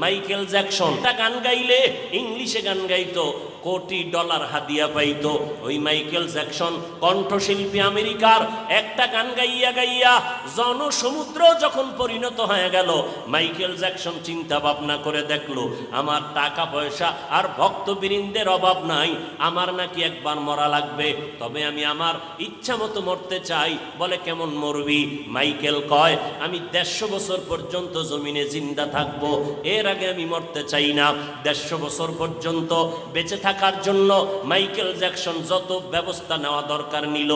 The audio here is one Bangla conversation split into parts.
Michael Jackson. গান গাইলে ইংলিশে গান গাইতো। কোটি ডলার হাদিয়া পাইতো। ওই মাইকেল জ্যাকসন কণ্ঠশিল্পী আমেরিকার একটা গান গাইয়া গাইয়া জনসমুদ্র যখন পরিণত হয়ে গেল, মাইকেল জ্যাকসন চিন্তা ভাবনা করে দেখল, আমার টাকা পয়সা আর ভক্তবৃন্দের অভাব নাই, আমার নাকি একবার মরা লাগবে, তবে আমি আমার ইচ্ছা মতো মরতে চাই। বলে, কেমন মরবি? মাইকেল কয়, আমি দেড়শো বছর পর্যন্ত জমিনে জিন্দা থাকব, এর আগে আমি মরতে চাই না। দেড়শো বছর পর্যন্ত বেঁচে থাকার জন্য মাইকেল জ্যাকসন যত ব্যবস্থা নেওয়া দরকার নিল,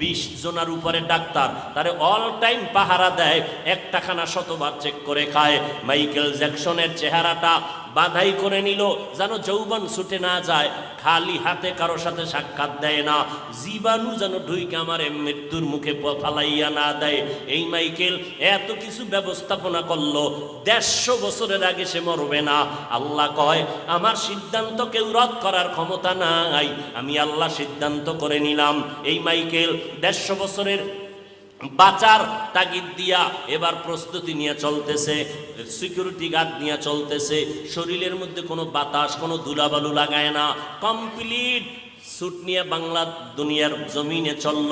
বিশ জনার উপরে ডাক্তার, তারে অল টাইম পাহারা দেয়, একটাখানা শতবার চেক করে খায়। মাইকেল জ্যাকসনের চেহারাটা বাধাই করে নিল, যেন যৌবন ছুটে না যায়। খালি হাতে কারও সাথে সাক্ষাৎ দেয় না। জীবাণু যেন ঢুইকে আমার মৃত্যুর মুখে ফালাইয়া না দেয়। এই মাইকেল এত কিছু ব্যবস্থাপনা করল, দেড়শো বছরের আগে সে মরবে না। আল্লাহ কয়, আমার সিদ্ধান্ত কেউ রদ করার ক্ষমতা নাই। আমি আল্লাহ সিদ্ধান্ত করে নিলাম। এই মাইকেল দেড়শো বছরের বাঁচার তাগিদ দিয়া এবার প্রস্তুতি নিয়ে চলতেছে সিকিউরিটি গার্ড নিয়ে চলতেছে, শরীরের মধ্যে কোনো বাতাস, কোনো ধুলাবালু লাগায় না কমপ্লিট সুট নিয়ে বাংলা দুনিয়ার জমিনে চলল,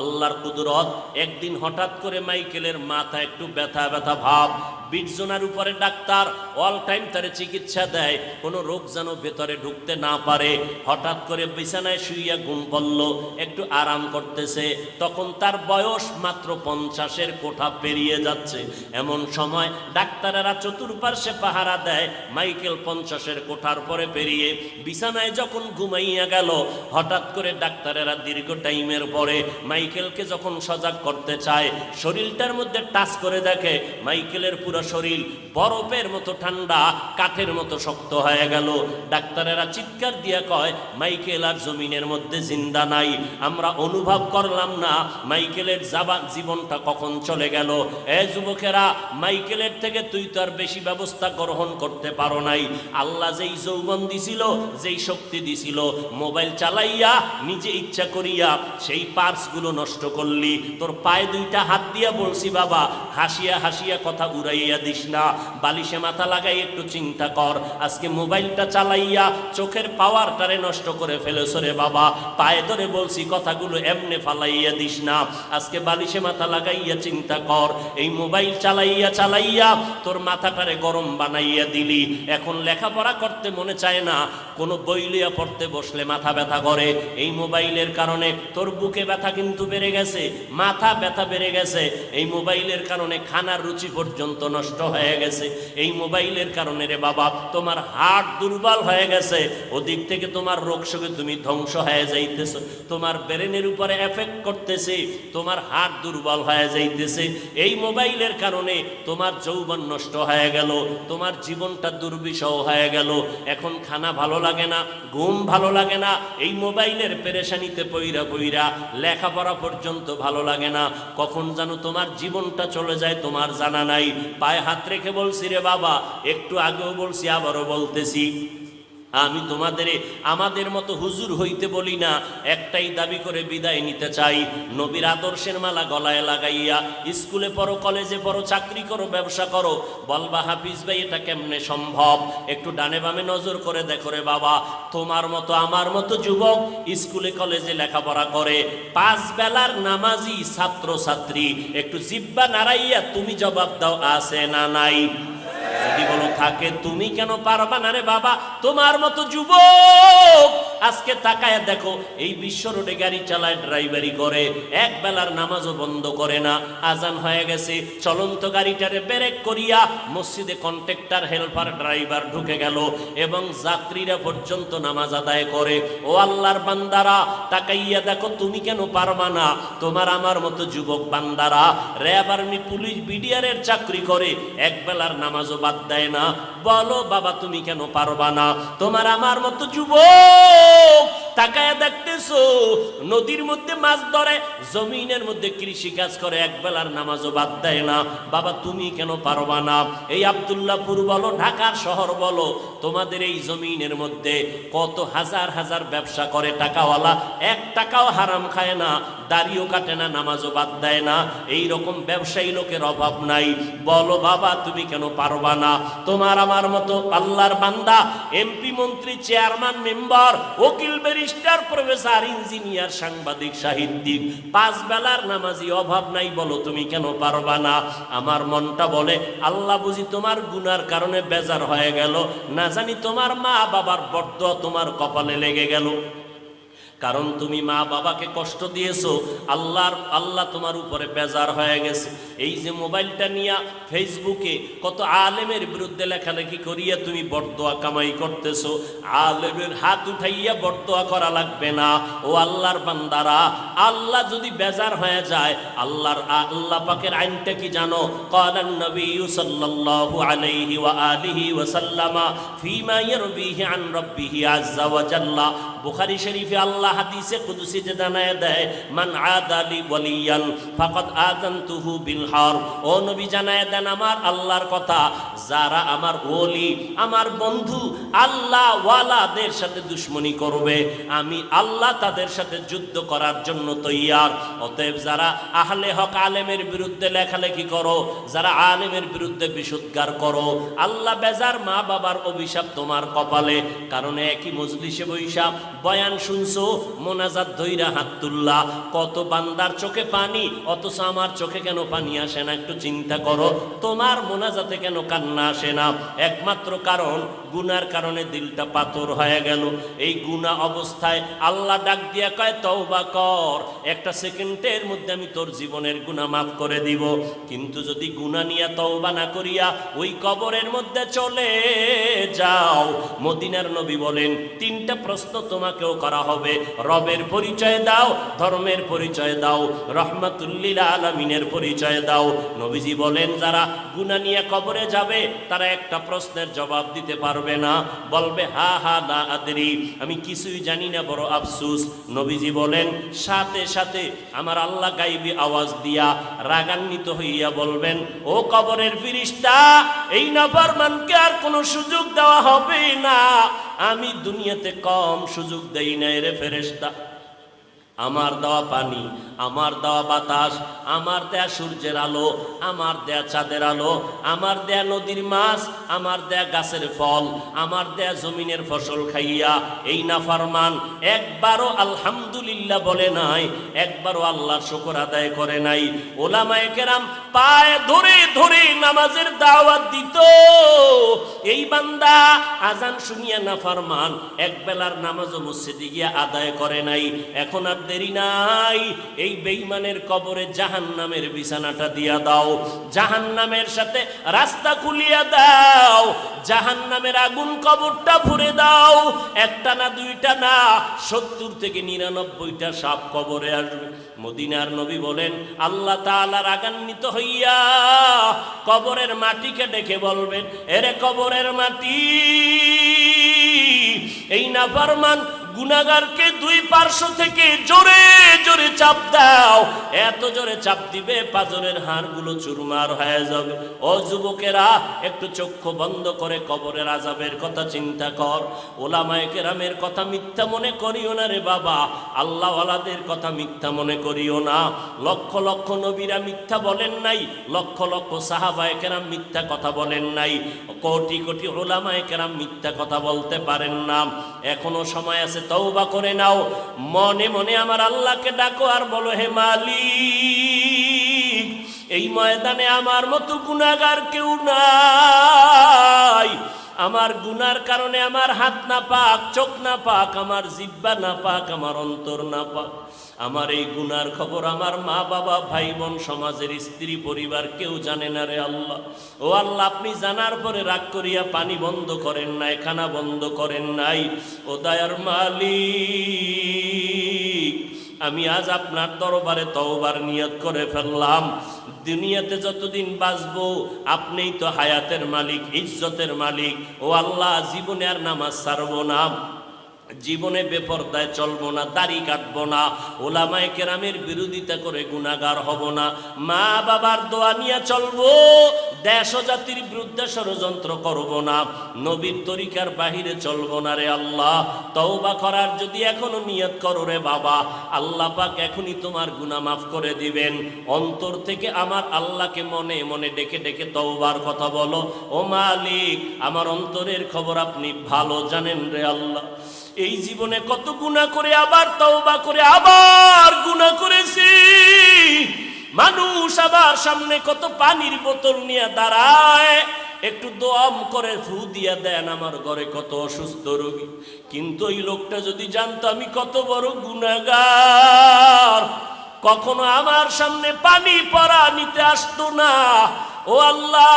আল্লাহর কুদরত, একদিন হঠাৎ করে মাইকেলের মাথা একটু ব্যথা ব্যথা ভাব বিটজনার উপরে ডাক্তার অল টাইম তারে চিকিৎসা দেয়। কোনো রোগ যেন ভেতরে ঢুকতে না পারে। হঠাৎ করে বিছানায় শুইয়া ঘুম পড়ল, একটু আরাম করতেছে। তখন তার বয়স মাত্র পঞ্চাশের কোঠা পেরিয়ে যাচ্ছে। এমন সময় ডাক্তারেরা চতুর্পার্শ্বে পাহারা দেয়, মাইকেল পঞ্চাশের কোঠার পরে পেরিয়ে। বিছানায় যখন ঘুমাইয়া গেল, হঠাৎ করে ডাক্তারেরা দীর্ঘ টাইমের পরে মাইকেলকে যখন সজাগ করতে চায়, শরীরটার মধ্যে টাচ করে দেখে, মাইকেলের পুরো শরীর বরফের মতো ঠান্ডা, কাঠের মতো শক্ত হয়ে গেল। ডাক্তারেরা চিৎকার দিয়া কয়, মাইকেল আর জমিনের মধ্যে জিন্দা নাই, আমরা অনুভব করলাম না, মাইকেলের যাবা, জীবনটা কখন চলে গেল। এ যুবকেরা, মাইকেলের থেকে তুই তো আর বেশি ব্যবস্থা গ্রহণ করতে পারো নাই। আল্লাহ যেই যৌবন দিছিল, যেই শক্তি দিছিল, মোবাইল চালাইয়া, নিজে ইচ্ছা করিয়া সেই পার্সগুলো নষ্ট করলি। তোর পায়ে দুইটা হাত দিয়া বলছি, বাবা, হাসিয়া হাসিয়া কথা উড়াইয়া দিস না। বালিশে মাথা লাগাই একটু চিন্তা কর। আজকে মোবাইলটা চালাইয়া চোখের পাওয়ারটারে নষ্ট করে ফেলেছো রে বাবা। পায়ে ধরে বলছি, কথাগুলো এমনে ফালাইয়া দিস না। আজকে বালিশে মাথা লাগাইয়া চিন্তা কর। এই মোবাইল চালাইয়া চালাইয়া তোর মাথাটারে গরম বানাইয়া দিলি। এখন লেখাপড়া করতে মনে চায় না। কোনো বই লিয়া পড়তে বসলে মাথা ব্যথা করে। এই মোবাইলের কারণে তোর বুকে ব্যথা কিন্তু বেড়ে গেছে। মাথা ব্যথা বেড়ে গেছে। এই মোবাইলের কারণে খানার রুচি পর্যন্ত নষ্ট হয়ে গেছে। এই মোবাইলের কারণে রে বাবা, তোমার হার্ট দুর্বল হয়ে গেছে। ওদিক থেকে তোমার রোগ শোকে তুমি ধ্বংস হয়ে যাইতেছো। তোমার ব্রেনের উপরে এফেক্ট করতেছে, তোমার হার্ট দুর্বল হয়ে যাইতেছে। এই মোবাইলের কারণে তোমার যৌবন নষ্ট হয়ে গেল, তোমার জীবনটা দুর্বিষহ হয়ে গেল। এখন খানা ভালো লাগে না, ঘুম ভালো লাগে না, এই মোবাইলের পেরেশানিতে পইরা পইরা লেখাপড়া পর্যন্ত ভালো লাগে না। কখন যেন তোমার জীবনটা চলে যায়, তোমার জানা নাই। পায়ে হাত রেখে বলছি রে বাবা একটু আগেও বলছি আবারও বলতেছি। আমি তোমাদের, আমাদের মতো হুজুর হইতে বলি না, একটাই দাবি করে বিদায় নিতে চাই। নবীর আদর্শের মালা গলায় লাগাইয়া, স্কুলে পড়ো, কলেজে পড়ো, চাকরি করো, ব্যবসা করো, বলবা, হাফিজ ভাই, এটা কেমনে সম্ভব? একটু ডানে বামে নজর করে দেখো রে বাবা, তোমার মতো, আমার মতো যুবক স্কুলে, কলেজে লেখাপড়া করে। পাঁচ বেলার নামাজি ছাত্র ছাত্রী একটু জিব্বা নাড়াইয়া তুমি জবাব দাও, আছে না নাই? যদি বলো থাকে, তুমি কেন পারবা না রে বাবা? তোমার মতো যুবক। আজকে তাকায় দেখো, এই বিশ্ব রোডে গাড়ি চালায়, ড্রাইভারি করে, এক বেলার নামাজও বন্ধ করে না। আজান হয়ে গেছে, চলন্ত গাড়িটারে ব্রেক করিয়া মসজিদে কন্ট্রাক্টর, হেল্পার, ড্রাইভার ঢুকে গেল এবং যাত্রীরা পর্যন্ত নামাজ আদায় করে। ও আল্লাহর বান্দারা, তাকাইয়া দেখো, তুমি কেন পারবা না? তোমার আমার মতো যুবক বান্দারা র্যাব আর্মি পুলিশ, বিডিআরের চাকরি করে, এক বেলার নামাজও বাদ দেয় না। বলো বাবা তুমি কেন পারবা না? তোমার আমার মতো যুবক তাকায় দেখতেছো? নদীর মধ্যে মাছ ধরে, জমিনের মধ্যে কৃষি কাজ করে, এক বেলার নামাজও বাদ দেয় না। বাবা, তুমি কেন পারবা না? এই আবদুল্লাপুর বলো, ঢাকার শহর বলো, তোমাদের এই জমিনের মধ্যে কত হাজার হাজার ব্যবসা করে টাকাওয়ালা। এক টাকাও হারাম খায় না, দাড়িও কাটে না, নামাজও বাদ দেয় না। এই রকম ব্যবসায়ী লোকের অভাব নাই। বলো, বাবা, তুমি কেন পারবা না? তোমার আমার মতো আল্লাহর বান্দা, এমপি, মন্ত্রী, চেয়ারম্যান, মেম্বার, উকিল ব্যারিস্টার, প্রফেসর, ইঞ্জিনিয়ার, সাংবাদিক, সাহিত্যিক, পাঁচ বেলার নামাজি, অভাব নাই বলো তুমি কেন পারবা না? আমার মনটা বলে, আল্লাহ বুঝি তোমার গুনার কারণে বেজার হয়ে গেল। না জানি তোমার মা বাবার বড্ড তোমার কপালে লেগে গেল। কারণ তুমি মা বাবাকে কষ্ট দিয়েছ, আল্লাহর, আল্লাহ তোমার উপরে বেজার হয়ে গেছে। এই যে মোবাইলটা নিয়ে ফেসবুকে কত আলেমের বিরুদ্ধে লেখালেখি করিয়া তুমি বরদোয়া কামাই করতেছো, আলেমের হাত উঠাইয়া বরদোয়া করা লাগবে না। ও আল্লাহর বান্দারা, আল্লাহ যদি বেজার হয়ে যায়, আল্লাহর, আল্লাহ পাকের আইনটা কি জানো? কালান নবী সাল্লাল্লাহু আলাইহি ওয়া আলিহি ওয়া সাল্লামা ফিমা ইয়ারবিহি আন রাব্বিহি আযজা ওয়া জাল্লা। বুখারী শরীফে আল্লাহ হাদিসে কুদসি যে জানায় দেয়, মান আদালি ওয়ালিয়ান ফাকাদ আযানতুহু বিল হার। ও নবী জানায় দেন, আমার আল্লাহর কথা, যারা আমার ওলি, আমার বন্ধু আল্লাহ ওয়ালাদের সাথে দুশ্মনী করবে। আমি আল্লাহ তাদের সাথে যুদ্ধ করার জন্য তৈয়ার। অতএব যারা আহলে হক আলেমের বিরুদ্ধে লেখালেখি করো, যারা আলেমের বিরুদ্ধে বিশুদ্ধার করো, আল্লাহ বেজার মা বাবার অভিশাপ তোমার কপালে। কারণ একই মজলিসে বৈশাপ বয়ান শুনছো মোনাজাত ধইরা হাত তুল্লা। কত বান্দার চোখে পানি, অথচ আমার চোখে কেন পানি আসে না? একটু চিন্তা করো। তোমার মোনাজাতে কেন কান্না আসে না? একমাত্র কারণ গুনার কারণে দিলটা পাথর হয়ে গেল। এই গুনা অবস্থায় আল্লাহ ডাক দিয়া কয়, তওবা কর। একটা সেকেন্ডের মধ্যে আমি তোর জীবনের গুনাহ মাফ করে দিব। কিন্তু যদি গুনাহ নিয়ে তওবা না করিয়া ওই কবরের মধ্যে চলে যাও। মদিনার নবী বলেন, তিনটা প্রশ্ন তোমাকেও করা হবে। রবের পরিচয় দাও, ধর্মের পরিচয় দাও, রহমাতুল্লিল আলমিনের পরিচয় দাও। নবীজি বলেন, যারা গুনা নিয়ে কবরে যাবে, তারা একটা প্রশ্নের জবাব দিতে পারবে। না, বলবে, হা হা, দা, আদরি। আমি কিছুই জানি না, বড় আফসুস। নবীজি বলেন, সাথে সাথে আমার আল্লাহ গাইবি আওয়াজ দিয়া রাগান্বিত হইয়া বলবেন, ও কবরের ফিরিস্তা, এই নাফরমানকে আর কোনো সুযোগ দেওয়া হবে না। আমি দুনিয়াতে কম সুযোগ দেই নাই রে ফেরেস্তা আমার দেওয়া পানি, আমার দেওয়া বাতাস, আমার দেয়া সূর্যের আলো, আমার দেয়া চাঁদের আলো, আমার দেয়া নদীর মাছ, আমার দেয়া গাছের ফল, আমার দেয়া জমিনের ফসল খাইয়া এই নাফারমান একবারও আলহামদুলিল্লাহ বলে নাই, একবারও আল্লাহ শুকর আদায় করে নাই। ওলামায়ে কেরাম পায়ে ধরে ধরে নামাজের দাওয়াত দিত। বান্দা, আজান শুনিয়া নাফারমান এক বেলার নামাজও মসজিদে গিয়া আদায় করে নাই। এখন আর দেরি নাই। এই বেইমানের কবরে জাহান নামের বিছানাটা দিয়া দাও। জাহান নামের সাথে রাস্তা খুলিয়া দাও। জাহান নামের আগুন কবরটা ভরে দাও। একটা না দুইটা না, সত্তর থেকে নিরানব্বইটা সাপ কবরে আসবে। মদিনার নবী বলেন, আল্লাহ তালা রাগান্বিত হইয়া কবরের মাটিকে ডেকে বলবেন, এরে কবরের মাটি, এই নাফারমান গুনাগারকে দুই পার্শ্ব থেকে জোরে জোরে চাপ দাও। এত জোরে চাপ দিবে পাজরের হাড়গুলো চুরমার হয়ে যাবে। ও যুবকেরা, একটু চক্ষু বন্ধ করে কবরের আজাবের কথা চিন্তা কর। ওলামায়ে কেরামের কথা মিথ্যা মনে করিও না রে বাবা। আল্লাহওয়ালাদের কথা মিথ্যা মনে করিও না। লক্ষ লক্ষ নবীরা মিথ্যা বলেন নাই, লক্ষ লক্ষ সাহাবায়ে কেরাম মিথ্যা কথা বলেন নাই। কোটি কোটি ওলামায়ে কেরাম মিথ্যা কথা বলতে পারেন না। এখনও সময় আছে তওবা করে নাও। মনে মনে আমার আল্লাহকে ডাকো আর বলো, হে মালিক, এই ময়দানে আমার মতো গুণাগার কেউ নাই। আমার গুনার কারণে আমার হাত না পাক, চোখ না পাক, আমার জিব্বা না পাক, আমার অন্তর না পাক। আমার এই গুনার খবর আমার মা বাবা, ভাই বোন, সমাজের স্ত্রী, পরিবার কেউ জানে না রে আল্লাহ। ও আল্লাহ, আপনি জানার পরে রাগ করিয়া পানি বন্ধ করেন নাই, খানা বন্ধ করেন নাই। ও দয়ার মালিক, আমি আজ আপনার দরবারে তওবার নিয়ত করে ফেললাম। দুনিয়াতে যতদিন বাঁচবো, আপনিই তো হায়াতের মালিক, ইজ্জতের মালিক। ও আল্লাহ, জীবনে আর নামাজ ছাড়বো না। জীবনে বেপরদায় চলবো না, দাড়ি কাটবো না, ওলামায় কেরামের বিরোধিতা করে গুণাগার হব না। মা বাবার দোয়া নিয়ে চলবো, দেশ জাতির বিরুদ্ধে ষড়যন্ত্র করব না। নবীর তরিকার বাহিরে চলবো না রে আল্লাহ। তওবা করার যদি এখনও নিয়ত করো রে বাবা, আল্লাহ পাক এখনই তোমার গুণা মাফ করে দিবেন। অন্তর থেকে আমার আল্লাহকে মনে মনে ডেকে ডেকে তওবার কথা বলো। ও মালিক, আমার অন্তরের খবর আপনি ভালো জানেন রে আল্লাহ। এই জীবনে কত গুণা করে আবার তওবা করে আবার গুণা করেছি। মানুষ আবার সামনে কত পানির বোতল নিয়ে দাঁড়ায়, একটু দোয়াম করে ফু দিয়া দেন, আমার ঘরে কত অসুস্থ রোগী। কিন্তু ওই লোকটা যদি জানতো আমি কত বড় গুণাগার কখনো আমার সামনে পানি পরা নিতে আসতো না। ও আল্লাহ,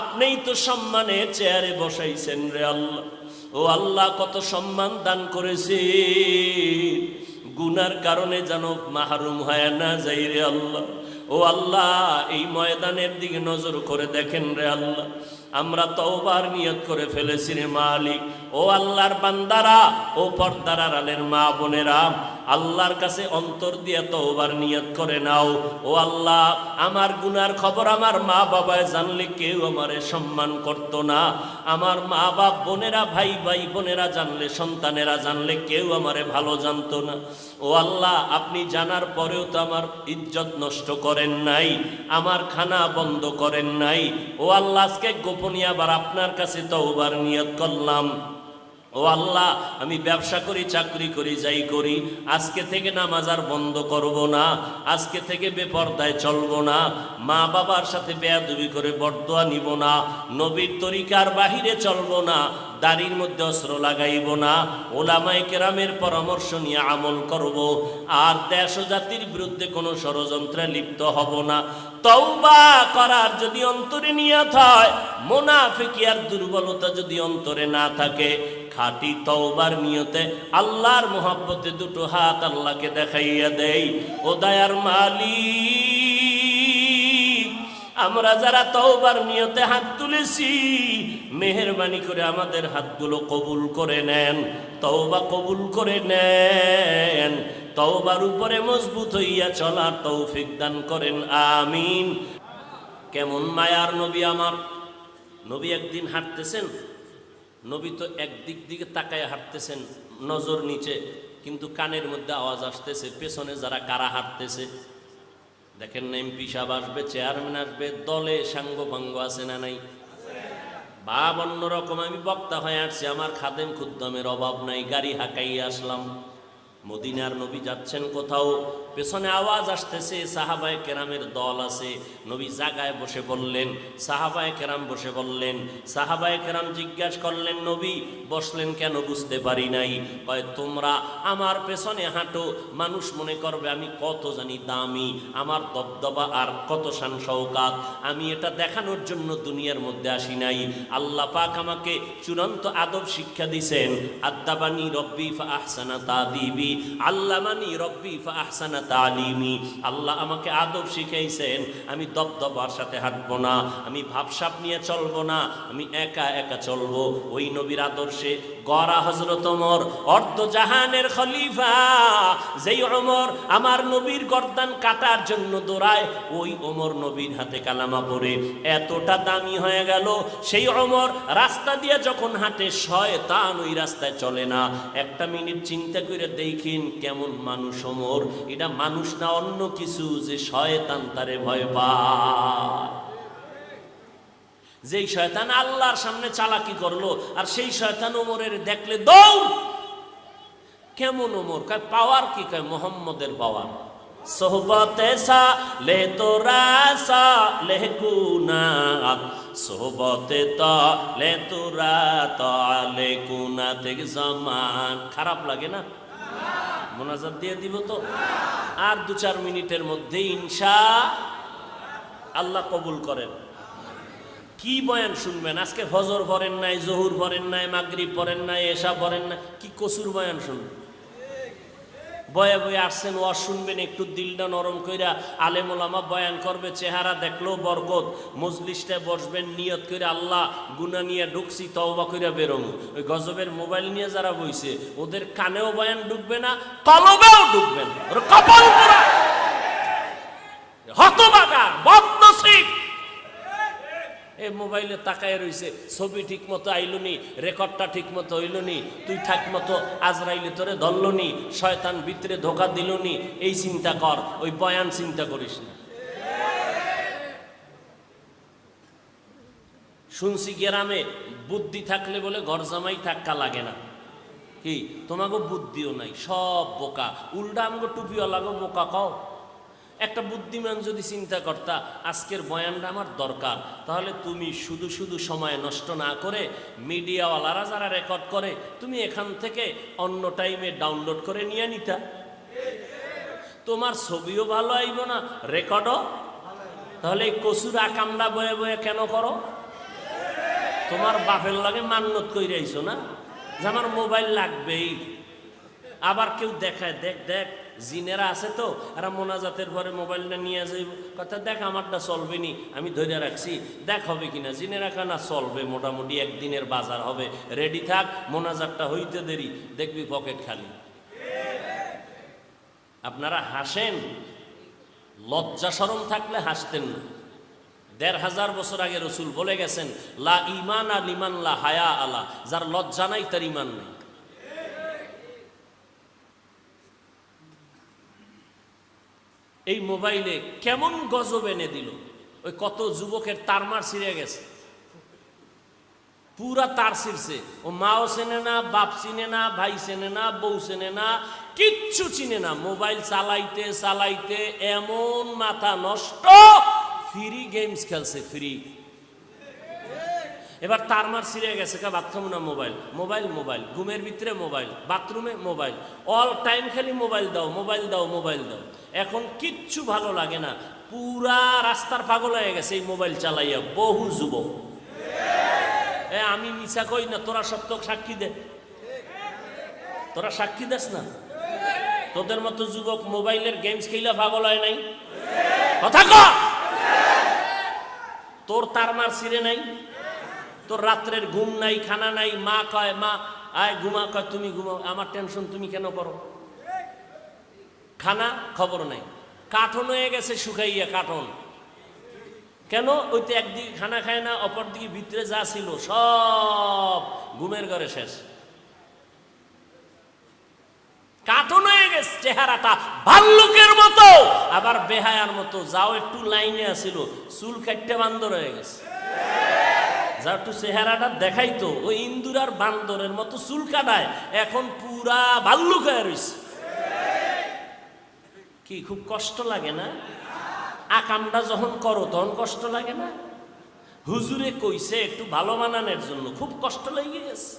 আপনিই তো সম্মানে চেয়ারে বসাইছেন রে আল্লাহ। ও আল্লাহ, কত সম্মান দান করেছে। গুনার কারণে যেন মাহরুম হয় না যাই রে আল্লাহ। ও আল্লাহ, এই ময়দানের দিকে নজর করে দেখেন রে আল্লাহ। আমরা তওবার নিয়ত করে ফেলেছি রে মালিক। ও আল্লাহর বান্দারা, ও পর্দার আলের মা বোনেরা আল্লাহর কাছে অন্তর দিয়ে তওবার নিয়ত করে নাও। ও আল্লাহ, আমার গুনার খবর আমার মা বাবায় জানলে কেউ আমারে সম্মান করত না। আমার মা বাপ, বোনেরা, ভাই ভাই বোনেরা জানলে, সন্তানেরা জানলে কেউ আমারে ভালো জানতো না। ও আল্লাহ, আপনি জানার পরেও তো আমার ইজ্জত নষ্ট করেন নাই, আমার খানা বন্ধ করেন নাই। ও আল্লাহ, আজকে গোপনীয় আবার আপনার কাছে তওবার নিয়ত করলাম। ও আল্লাহ, আমি ব্যবসা করি, চাকরি করি, যাই করি, আজকে থেকে নামাজ আর বন্ধ করব না, আজকে থেকে বেপর্দায় চলবো না মা বাবার সাথে বেয়াদুবি করে বরদোয়া নিব না, নবীর তরিকার বাহিরে চলব না, দাড়ির মধ্যে অস্ত্র লাগাইব না ওলামাই কেরামের পরামর্শ নিয়ে আমল করব, আর দেশ জাতির বিরুদ্ধে কোনো ষড়যন্ত্রে লিপ্ত হব না। তওবা করার যদি অন্তরে নিয়ত হয়, মোনাফিকি আর দুর্বলতা যদি অন্তরে না থাকে খাঁটি তওবার নিয়তে আল্লাহর মোহাব্বতে দুটো হাত আল্লাহকে দেখাইয়া দেই। ও দয়ার মালিক, আমরা যারা তওবার নিয়তে হাত তুলেছি, মেহরবানি করে আমাদের হাতগুলো কবুল করে নেন, তওবা কবুল করে নেন। তওবার উপরে মজবুত হইয়া চলার তৌফিক দান করেন, আমিন। কেমন মায়ার নবী আমার? নবী একদিন হাঁটতেছেন? নবী তো একদিক দিকে তাকায় হাঁটতেছেন, নজর নিচে, কিন্তু কানের মধ্যে আওয়াজ আসতেছে, পেছনে যারা কারা হাঁটতেছে। দেখেন না এমপি সাহেব আসবে, চেয়ারম্যান আসবে, দলে সাঙ্গ ভাঙ্গ আছে না নাই? ভাব অন্যরকম, আমি বক্তা হয়ে আসছি, আমার খাদেম খুদ্দমের অভাব নাই, গাড়ি হাঁকাই আসলাম। মদিনার নবী যাচ্ছেন কোথাও পেছনে আওয়াজ আসতেছে, সাহাবায় কেরামের দল আছে। নবী জাগায় বসে বললেন, সাহাবায় কেরাম বসে বললেন, সাহাবায় কেরাম জিজ্ঞাসা করলেন, নবী, বসলেন কেন বুঝতে পারি নাই? কয়, তোমরা আমার পেছনে হাঁটো, মানুষ মনে করবে আমি কত জানি দামি, আমার দবদবা আর কত শান শৌকাত আমি এটা দেখানোর জন্য দুনিয়ার মধ্যে আসি নাই। আল্লাহ পাক আমাকে চূড়ান্ত আদব শিক্ষা দিছেন, আদাবানি রব্বি ফা আহসানা তাদিবি, আল্লামানি রব্বি ফা আহসানা তালিমি। আল্লাহ আমাকে আদব শিখাইছেন, আমি দবদবার সাথে হাঁটবো না, আমি ভাবসাপ নিয়ে চলবো না, আমি একা একা চলবো। ওই নবীর আদর্শে গড়া হজরত ওমর, অর্ধ জাহানের খলিফা। যেই ওমর আমার নবীর গর্দান কাটার জন্য দৌড়ায়, ওই ওমর নবীর হাতে কালামা পড়ে। এতটা দামি হয়ে গেল, সেই ওমর রাস্তা দিয়ে যখন হাঁটে, শয়তান ওই রাস্তায় চলে না। একটা মিনিট চিন্তা করে দেখিন কেমন মানুষ ওমর। এটা মানুষ না অন্য কিছু যে শয়তান তারে ভয় পায়। যেই শয়তান আল্লাহর সামনে চালাকি করল, আর সেই শয়তান ওমরের দেখলে দৌড়। কেমন ওমর? কয়, পাওয়ার কি? কয়, মোহাম্মদের পাওয়ার। সোহবতে লে তোরা সা লে সোহবতে ত, লে তোরা ত লে কুনাতে জামান। খারাপ লাগে না? মোনাজাত দিয়ে দিব তো? আর দু চার মিনিটের মধ্যে ইনশা আল্লাহ কবুল করেন। কি বয়ান শুনবেন? আজকে ফজর পড়েন নাই, জহুর পড়েন নাই, মাগরিব পড়েন নাই, এশা পড়েন নাই, কি কসুর বয়ান শুনবেন? বয়ে বয়ে আসছেন ও শুনবেন, একটু দিলটা নরম কইরা আলেমুলামা বয়ান করবে, চেহারা দেখলেও বরকত। মজলিসটায় বসবেন, নিয়ত করে আল্লাহ গুনা নিয়ে ঢুকছি, তওবা কইরা বেরোমু। ওই গজবের মোবাইল নিয়ে যারা বইছে, ওদের কানেও বয়ান ঢুকবে না, কলবেও ঢুকবে না ওর কপাল পোড়া হতবাগা বদনসিব এ মোবাইলে তাকায় রইছে, ছবি ঠিক মতো আইলুনি, রেকর্ডটা ঠিক মতো হইলনি, তুই থাক মতো আজরাইলে তোরে ধরলনি, শয়তান ভিতরে ধোকা দিলনি, এই চিন্তা কর, ওই বয়ান চিন্তা করিস না। শুনছি গ্রামে বুদ্ধি থাকলে বলে ঘর জামাই থাক্কা লাগে না। কি? তোমাকে বুদ্ধিও নাই, সব বোকা। উল্টা আমাকে টুপিওয়ালাগো বোকা কও। একটা বুদ্ধিমান যদি চিন্তা করতা আজকের বয়ানটা আমার দরকার। তাহলে তুমি শুধু শুধু সময় নষ্ট না করে মিডিয়াওয়ালারা যারা রেকর্ড করে, তুমি এখান থেকে অন্য টাইমে ডাউনলোড করে নিয়ে নিতা। তোমার ছবিও ভালো আইব না, রেকর্ডও? তাহলে এই কচুর আকামটা বয়ে বয়ে কেন করো? তোমার বাপের লাগে মান্যত কইরে আইছো না? যে আমার মোবাইল লাগবেই। আবার কেউ দেখায়, দেখ দেখ জিনেরা আছে তো, এরা মোনাজাতের পরে মোবাইলটা নিয়ে যাইব। কথা দেখ, আমারটা চলবে নি, আমি ধরে রাখছি, দেখ হবে কিনা। জিনেরা কানা চলবে, মোটামুটি একদিনের বাজার হবে। রেডি থাক, মোনাজাতটা হইতে দেরি, দেখবি পকেট খালি। আপনারা হাসেন? লজ্জা সরম থাকলে হাসতেন না। দেড় হাজার বছর আগে রসুল বলে গেছেন, লা ইমান আল ইমান লা হায়া আলা। যার লজ্জা নাই, তার ইমান নেই। এই মোবাইলে কেমন গজব এনে দিল? ওই কত যুবকের তারমার ছিঁড়ে গেছে। পুরা তার ছিঁড়ছে। ও মাও চেনে না, বাপ চিনে না, ভাই চেনে না, বউ চেনে না, কিচ্ছু চিনে না। মোবাইল চালাইতে চালাইতে এমন মাথা নষ্ট। ফ্রি গেমস খেলছে, ফ্রি। এবার তার মার ছিঁড়ে গেছে কা বাথরুম না মোবাইল মোবাইল মোবাইল ঘুমের ভিতরে মোবাইল বাথরুমে মোবাইল অল টাইম খালি মোবাইল দাও মোবাইল দাও মোবাইল দাও। এখন কিচ্ছু ভালো লাগে না। পুরা রাস্তার পাগল হয়ে গেছে এই মোবাইল চালাইয়া। বহু যুবক। এ, আমি মিছা কই না, তোরা সত্য সাক্ষী দে। তোরা সাক্ষী দেস না? তোদের মতো যুবক মোবাইলের গেমস খেলা পাগল হয় নাই? কথা ক! তোর তার মার ছিঁড়ে নাই? তোর রাত্রের ঘুম নাই, খানা নাই, মা কয়, মা, আয়, ঘুমা। কয়, তুমি ঘুমাও, আমার টেনশন তুমি কেন করো? খানা, খবর নাই। কাঠন হয়ে গেছে শুকাইয়া কাঠন। কেন? ওই তো একদিকে খানা খায় না অপর দিকে ভিতরে যা ছিল সব ঘুমের ঘরে শেষ। কাঠন হয়ে গেছে, চেহারাটা ভাল্লুকের মতো, আবার বেহায়ার মতো। যাও একটু লাইনে আসিল, চুল কাটতে বান্দর হয়ে গেছে। যা একটু চেহারাটা দেখাইতো ওই ইন্দুর আর বান্দরের মতো চুল কাটায়, এখন পুরা ভাল্লুক হয়ে রয়েছে কি, খুব কষ্ট লাগে না? আকামটা যখন করো, তখন কষ্ট লাগে না? হুজুরে কইছে, একটু ভালো মানানোর জন্য, খুব কষ্ট লেগে গেছে।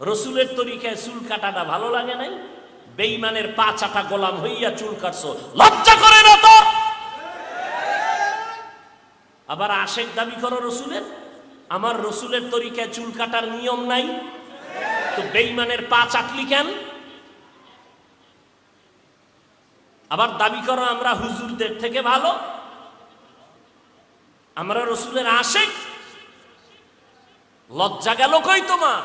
রসুলের তরিকায় চুল কাটাটা ভালো লাগে নাই? বেইমানের পা চাটা গোলাম হইয়া চুল কাটছো, লজ্জা করে না তোর? আবার আশেক দাবি করো রসুলের? আমার রসুলের তরিকায় চুল কাটার নিয়ম নাই। তো বেইমানের পা চাটলি কেন? আবার দাবি করো আমরা হুজুরদের থেকে ভালো? আমরা রসুলের আশেক? লজ্জা গেল কই তোমার?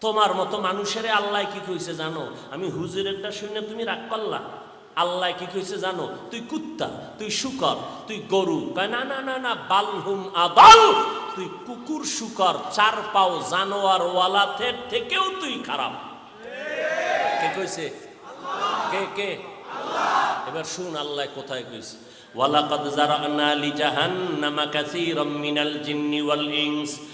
তোমার মতো মানুষের আল্লাহ কি কইছে জানো? আমি হুজুরেরটা শুনে তুমি রাগ করলা। আল্লাহ কি কইছে জানো? তুই কুত্তা, তুই শুকর, তুই গরু। না না না না, বালহুম আদাল। তুই কুকুর, শুকর, চার পাও জানোয়ার ওয়ালাথের থেকেও তুই খারাপ। কে কইছে? কে কে? এবার শুন আল্লাহ কোথায় কইছে। ওয়ালাকাদ জারানা লিজাহান্নামা কাসীরাম মিনাল জিন্নি ওয়াল ইনস।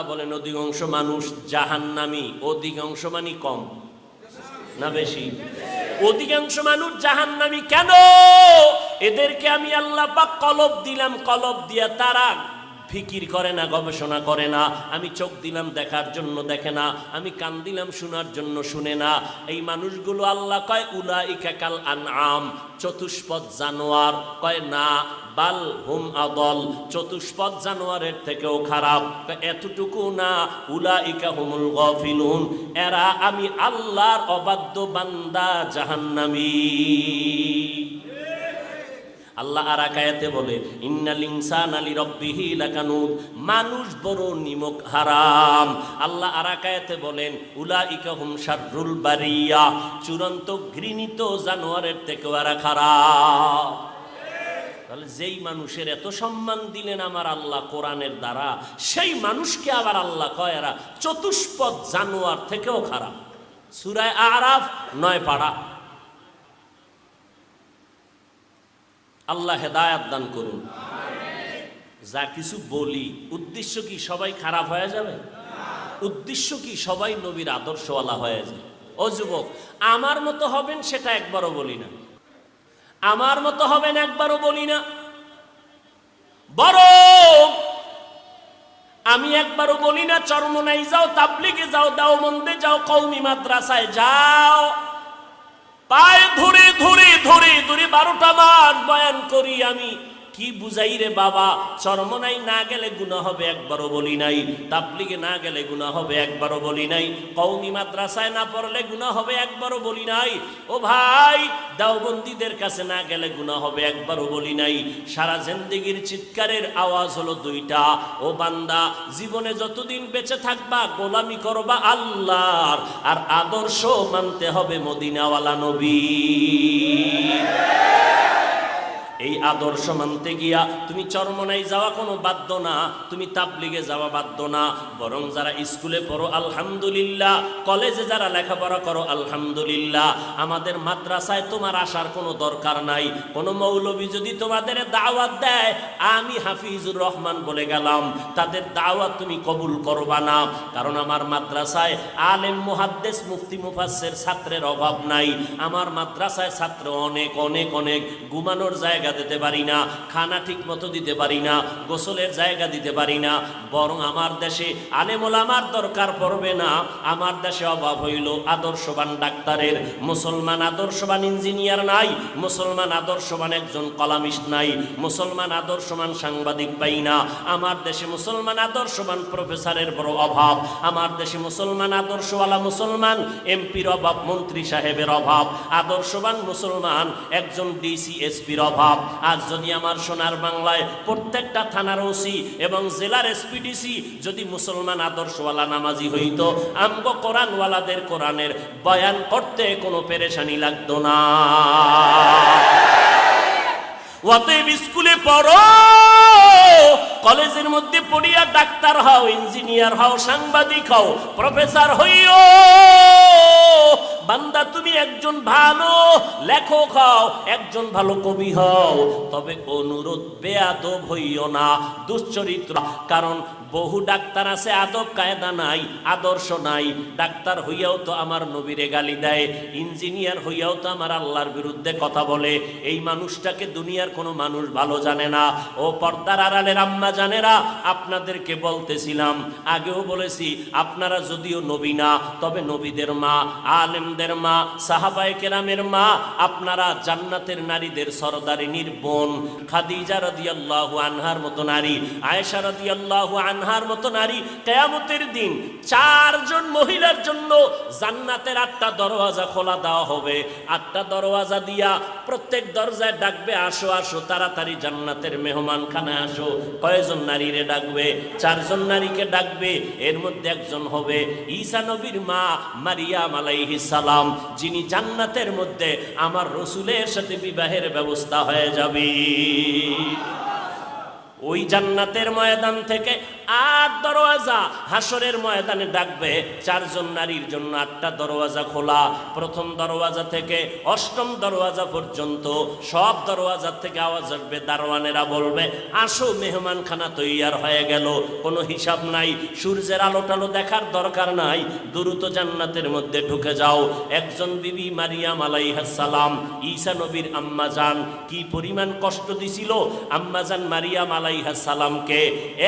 আল্লাহ বলেন, অধিকাংশ মানুষ জাহান্নামি, অধিকাংশ মানি কম। না বেশি? অধিকাংশ মানুষ জাহান্নামি কেন? এদেরকে আমি আল্লাহ বা কলব দিলাম, কলব দিয়া তারা ফিকির করে না, গবেষণা করে না। আমি চোখ দিলাম দেখার জন্য দেখে না, আমি কান দিলাম শোনার জন্য শুনে না। এই মানুষগুলো আল্লাহ কয় উলা ইকাকাল আনআম, চতুষ্পদ জানোয়ার। কয়, না, বাল হুম আদল, চতুষ্পদ জানোয়ারের থেকেও খারাপ। এতটুকু না উলা ইকা হুমুল গফিলুন। এরা আমি আল্লাহর অবাধ্য বান্দা জাহান্নামী। আল্লাহ আরাকায়াতে বলে, ইন্নাল আলী রব্বিহি লাকানুদ। মানুষ বড় নিমক হারাম। আল্লাহ আরাকায়াতে বলেন উলা হুম শাররুল বারিয়া। চূড়ান্ত ঘৃণিত জানোয়ারের থেকেও এরা খারাপ। তাহলে যেই মানুষের এত সম্মান দিলেন আমার আল্লাহ কোরআনের দ্বারা, সেই মানুষকে আবার আল্লাহ কয় এরা, চতুষ্পদ জানোয়ার থেকেও খারাপ। সুরায় আরাফ নয় পাড়া। আল্লাহ হেদায়াত দান করুন। যা কিছু বলি, উদ্দেশ্য কি সবাই খারাপ হয়ে যাবে? উদ্দেশ্য কি সবাই নবীর আদর্শওয়ালা হয়ে যায়? ও যুবক, আমার মতো হবেন সেটা একবারও বলি না। আমার মতো হবেন একবারও বলি না। বরং আমি একবারও বলি না, চরমনাই যাও, তাবলিগে যাও দাও মন্দে যাও কৌমি মাদ্রাসায় যাও। পায়ে ধরে ধরে ধরে ধরে বারোটা মাস বয়ান করি আমি। কি বুঝাই রে বাবা? চরমনাই না গেলে গুণা হবে, একবারও বলি নাই। তাবলিগে না গেলে গুণা হবে, একবারও বলি নাই। কৌমি মাদ্রাসায় না পড়লে গুণা হবে, একবারও বলি নাই। ও ভাই, দাওবন্দীদের কাছে না গেলে গুণা হবে, একবারও বলি নাই। সারা জিন্দিগির চিৎকারের আওয়াজ হলো দুইটা। ও বান্দা, জীবনে যতদিন বেঁচে থাকবা, গোলামি করবা আল্লাহর, আর আদর্শ মানতে হবে মদিনাওয়ালা নবী। এই আদর্শ মানতে গিয়া তুমি চরমনাই যাওয়া কোনো বাধ্য না, তুমি তাবলিগে যাওয়া বাধ্য না। বরং যারা স্কুলে পড়ো, আলহামদুলিল্লাহ। কলেজে যারা লেখাপড়া করো, আলহামদুলিল্লাহ। আমাদের মাদ্রাসায় তোমার আসার কোনো দরকার নাই। কোনো মৌলবী যদি তোমাদের দাওয়াত দেয়, আমি হাফিজুর রহমান বলে গেলাম, তাদের দাওয়াত তুমি কবুল করবা না। কারণ আমার মাদ্রাসায় আলেম, মুহাদ্দেস, মুফতি মুফাসের ছাত্রের অভাব নাই। আমার মাদ্রাসায় ছাত্র অনেক অনেক অনেক। ঘুমানোর জায়গা দিতে পারি না, খানা ঠিক মতো দিতে পারি না, গোসলের জায়গা দিতে পারি না, বরং আমার দেশে আলেমুল আমার দরকার পড়বে না। আমার দেশে অভাব হইল আদর্শবান ডাক্তারের, মুসলমান আদর্শবান ইঞ্জিনিয়ার নাই, মুসলমান আদর্শবান একজন কলামিস্ট নাই, মুসলমান আদর্শবান সাংবাদিক পাই না। আমার দেশে মুসলমান আদর্শবান প্রফেসরের বড় অভাব, আমার দেশে মুসলমান আদর্শওয়ালা মুসলমান, এমপির অভাব, মন্ত্রী সাহেবের অভাব, আদর্শবান মুসলমান একজন ডিসি, এসপির অভাব আজ যদি আমার সোনার বাংলায় প্রত্যেকটা থানার ওসি এবং জেলার এসপিডিসি যদি মুসলমান আদর্শওয়ালা নামাজি হইতো, আমগো কোরআনওয়ালাদের কোরআনের বয়ান করতে কোনো পেরেশানি লাগতো না। অতএব স্কুলে পড়ো, কলেজের মধ্যে পড়িয়া ডাক্তার হও, ইঞ্জিনিয়ার হও, সাংবাদিক হও, প্রফেসর হইও। বান্দা, তুমি একজন ভালো লেখক হও, একজন ভালো কবি হও। তবে অনুরোধ, বেয়াদব হইও না, দুশ্চরিত্র। কারণ বহু ডাক্তার আছে, আদব, কায়দা নাই, আদর্শ নাই। ডাক্তার হইয়াও তো আমার নবীরে গালি দেয়, ইঞ্জিনিয়ার হইয়াও তো আমার আল্লাহর বিরুদ্ধে কথা বলে। এই মানুষটাকে দুনিয়ার কোনো মানুষ ভালো জানে না। ও পর্দার আড়ালের আম্মা জানেরা, আপনাদেরকে বলতেছিলাম, আগেও বলেছি, আপনারা যদিও নবী না, তবে নবীদের মা, আলেমদের মা, সাহাবায়ে কেরামের মা, আপনারা জান্নাতের নারীদের সরদারিনীর বোন, খাদিজা রাদিয়াল্লাহু আনহার মতো নারী, আয়েশা রাদিয়াল্লাহু আনহার মতো নারী, কেয়ামতের দিন চারজন মহিলার জন্য জান্নাতের আটটা দরওয়াজা খোলা দেওয়া হবে। আটটা দরওয়াজা দিয়া প্রত্যেক দরজায় ডাকবে, আসো আসো, তাড়াতাড়ি জান্নাতের মেহমান খানায় আসো। কয়জন নারীরে ডাকবে? চারজন নারীকে ডাকবে, এর মধ্যে একজন হবে ঈসা নবীর মা মারিয়াম আলাইহিস সালাম, যিনি জান্নাতের মধ্যে আমার রসুলের সাথে বিবাহের ব্যবস্থা হয়ে যাবে। ওই জান্নাতের ময়দান থেকে আট দরওয়াজা হাসরের ময়দানে ডাকবে, চারজন নারীর জন্য আটটা দরওয়াজা খোলা। প্রথম দরওয়াজা থেকে অষ্টম দরওয়াজা পর্যন্ত সব দরওয়াজা থেকে আওয়াজ আসবে, দারোয়ানেরা বলবে, আসো মেহমান খানা তৈয়ার হয়ে গেল, কোনো হিসাব নাই, সূর্যের আলো টালো দেখার দরকার নাই, দ্রুত জান্নাতের মধ্যে ঢুকে যাও। একজন বিবি মারিয়াম আলাইহাস সালাম, ঈসা নবীর আম্মা জান, কি পরিমাণ কষ্ট দিছিল আম্মা জান মারিয়াম আলাইহাস সালামকে।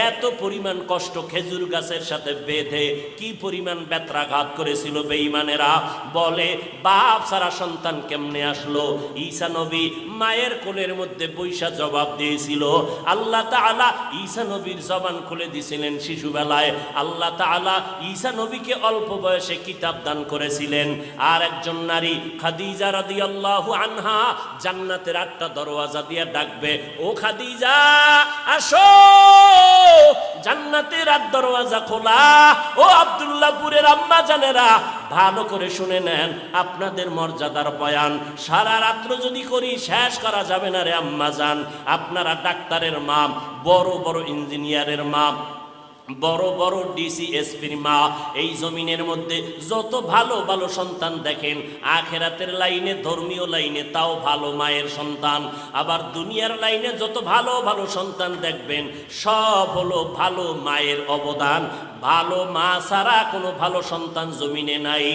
এত পরিমাণ কষ্ট খেজুর গাছের সাথে বেঁধে কি পরিমাণ ব্যত্রাঘাত করেছিল বেঈমানেরা? বলে, বাপ সারা সন্তান কেমনে আসলো? ঈসা নবী মায়ের কোলের মধ্যে পয়সা জবাব দিয়েছিল। আল্লাহ তাআলা ঈসা নবীর জবান খুলে দিয়েছিলেন শিশুবেলায়। আল্লাহ তাআলা ঈসা নবীকে অল্প বয়সে কিতাব দান করেছিলেন। আর একজন নারী, খাদিজা রাদিয়াল্লাহু আনহা, জান্নাতের আটটা দরওয়াজা দিয়ে ডাকবে, ও খাদিজা, আসো! দরওয়াজা খোলা। ও আবদুল্লাপুরের আম্মা জানেরা, ভালো করে শুনে নেন আপনাদের মর্যাদার বয়ান। সারা রাত্র যদি করি, শেষ করা যাবে না রে আম্মা যান আপনারা ডাক্তারের মাম বড় বড় ইঞ্জিনিয়ারের মা বড় বড় ডিসি এসপির মা এই জমিনের মধ্যে যত ভালো ভালো সন্তান দেখেন, আখেরাতের লাইনে, ধর্মীয় লাইনে তাও ভালো মায়ের সন্তান। আবার দুনিয়ার লাইনে যত ভালো ভালো সন্তান দেখবেন, সব হলো ভালো মায়ের অবদান। ভালো মা ছাড়া কোনো ভালো সন্তান জমিনে নাই।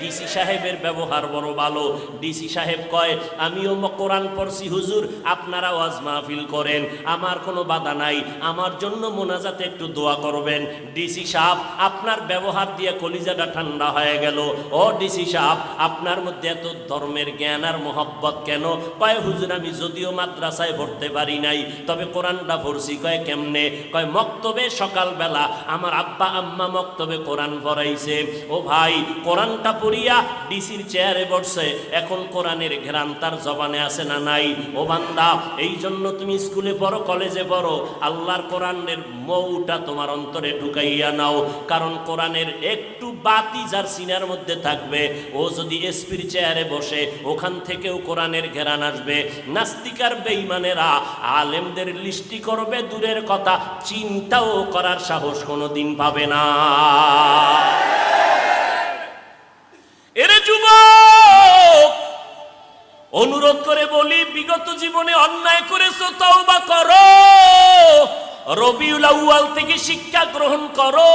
ডিসি সাহেবের ব্যবহার বড় ভালো। ডিসি সাহেব কয়, আমিও কোরআন পড়ছি, হুজুর, আপনারা ওয়াজ মাহফিল করেন, আমার কোনো বাধা নাই, আমার জন্য মোনাজাতে একটু দোয়া করবেন। ডিসি সাহেব, আপনার ব্যবহার দিয়ে কলিজাটা ঠান্ডা হয়ে গেল। ও ডিসি সাহেব, আপনার মধ্যে এত ধর্মের জ্ঞান আর মোহব্বত কেন? কয়, হুজুর, আমি যদিও মাদ্রাসায় পড়তে পারি নাই, তবে কোরআনটা পড়ছি। কয়, কেমনে? কয়, মক্তবে সকালবেলা আমার আব্বা আম্মা মক্তবে কোরআন পড়াইছে। ও ভাই, কোরআনটা পড়িয়া ডিসির চেয়ারে বসছে এখন কোরআনের ঘেরান তার জবানে আছে না নাই? ও বান্দা, এই জন্য তুমি স্কুলে পড়ো, কলেজে পড়ো, আল্লাহর কোরআনের মৌটা তোমার অন্তরে ঢুকাইয়া নাও, কারণ কোরআনের একটু বাতি যার সিনার মধ্যে থাকবে, ও যদি এসপির চেয়ারে বসে, ওখান থেকেও কোরআনের ঘেরান আসবে। নাস্তিকার বেঈমানেরা আলেমদের লিস্টি করবে, দূরের কথা চিন্তাও করার সাহস কোনো দিন পাবে না। এরে যুবক, অনুরোধ করে বলি, বিগত জীবনে অন্যায় করেছ, তওবা করো। রবিউল আউয়াল থেকে শিক্ষা গ্রহণ করো।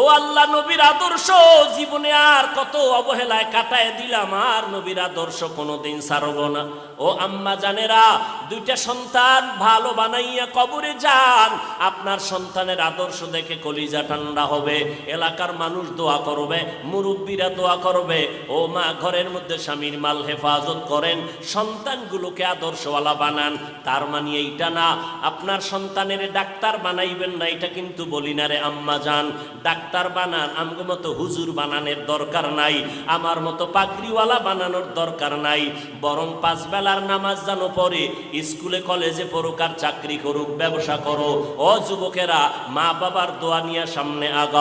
ও আল্লাহ নবীর আদর্শ, জীবনে আর কত অবহেলায় কাটায় দিলাম, আর নবীর আদর্শ কোনোদিন ছাড়ব না। ও আম্মা জানেরা দুইটা সন্তান ভালো বানাইয়া কবরে যান। আপনার সন্তানের আদর্শ দেখে কলিজা ঠান্ডা হবে। এলাকার মানুষ দোয়া করবে, মুরব্বীরা দোয়া করবে। ও মা, ঘরের মধ্যে স্বামীর মাল হেফাজত করেন, সন্তানগুলোকে আদর্শওয়ালা বানান। তার মানে এইটা না, আপনার সন্তানের ডাক্তার বানাইবেন না, এটা কিন্তু বলি না রে আম্মা যান ডাক্তার বানান, আমগো মতো হুজুর বানানোর দরকার নাই। আমার মতো পাগড়িওয়ালা বানানোর দরকার নাই। বরং পাঁচ বেলার নামাজ জানো পরে স্কুলে, কলেজে পড়ুক আর চাকরি করুক, ব্যবসা করো। ও যুবকেরা মা বাবার দোয়া নিয়ে সামনে আগাও।